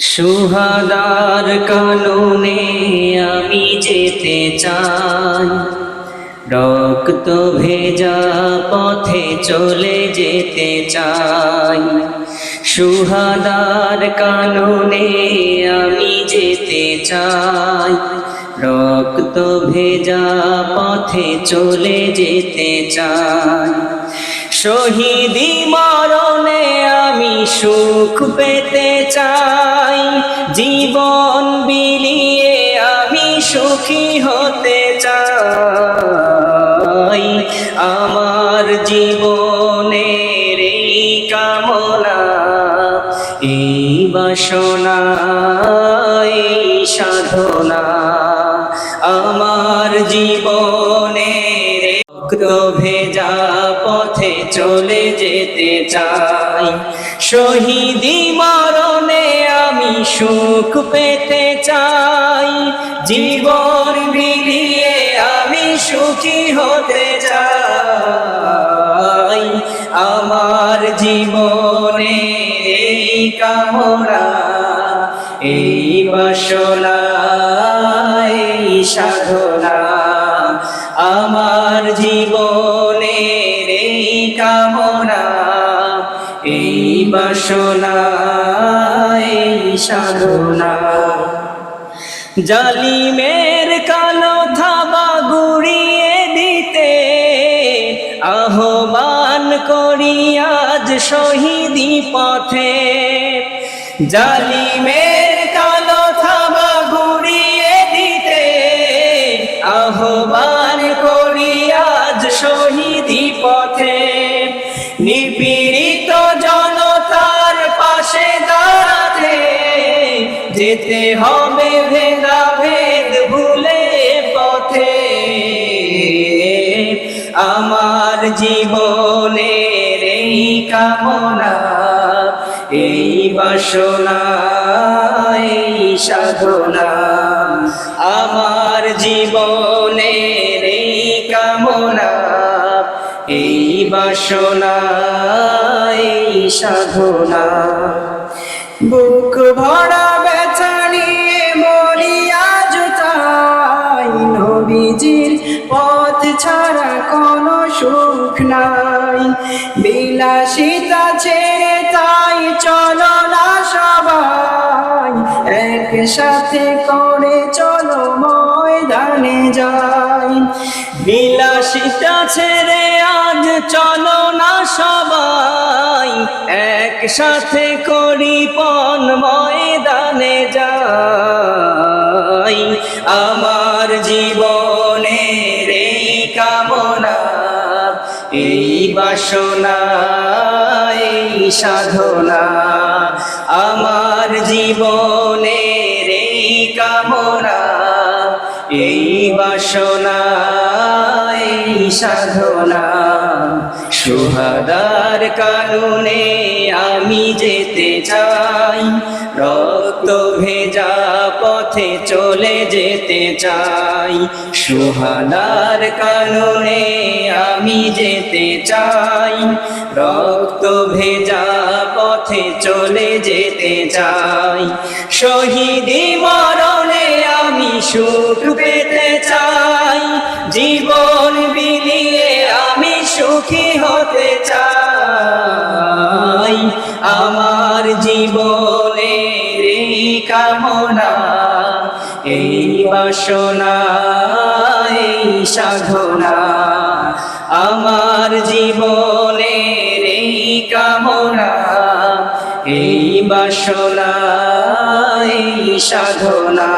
সুহাদার কাননে আমি যেতে চাই। রক্ত ভেজা পথে চলে যেতে চাই। সুহাদার কাননে আমি যেতে চাই। রক্ত ভেজা পথে চলে যেতে চাই। শহীদি মরণে আমি সুখ পেতে চাই। জীবন বিলিয়ে আমি সুখী হতে চাই। আমার জীবনের এই কামনা, এই বাসনা সাধনা, আমার জীবনের রক্ত ভেজা চলে যেতে চাই। শহীদি মরণে আমি সুখ পেতে চাই। জীবন বিলিয়ে আমি সুখী হতে চাই। আমার জীবনে এই কামনা, এই বাসনা, এই সাধনা, আমার জীবনের এই কামনা, এই বাসনা, এই সাধনা। জালিমের কালো থাবা গুড়িয়ে দিতে আহ্বান করি আজ শহীদি পথে। জালিমের নিপীড়িত জনতার পাশে দাঁড়াতে যেতে হবে ভেদা ভেদ ভুলে পথে। আমার জীবনের এই কামনা, এই বাসনা, এই সাধনা, আমার জীবনের এই কামনা বাসনা, এই সাধনা। বুক ভরা ব্যথা নিয়ে মরিয়া জুতাই নবীজির পথ ছাড়া কোনো সুখ নাই। বিলাসিতা ছেড়ে তাই চলো না সবাই, একসাথে করে যাই বিলাসিতা ছেড়ে আজ চলো না সবাই। একসাথে করি পন ময়দানে যাই। আমার জীবনের এই কামনা, এই বাসনা, এই সাধনা, আমার জীবনের এই কামনা, এই বাসনা এই সাধনা। সুহাদার কারণে আমি যেতে চাই, রক্ত ভেজা পথে চলে যেতে চাই। সুহাদার কারণে আমি যেতে চাই, রক্ত ভেজা পথে চলে যেতে চাই। শহীদি মরণে আমি সুখ জীবন বিলিয়ে আমি সুখী হতে চাই। আমার জীবনের এই কামনা, এই বাসনা, এই সাধনা, আমার জীবনের এই কামনা, এই বাসনা, এই সাধনা।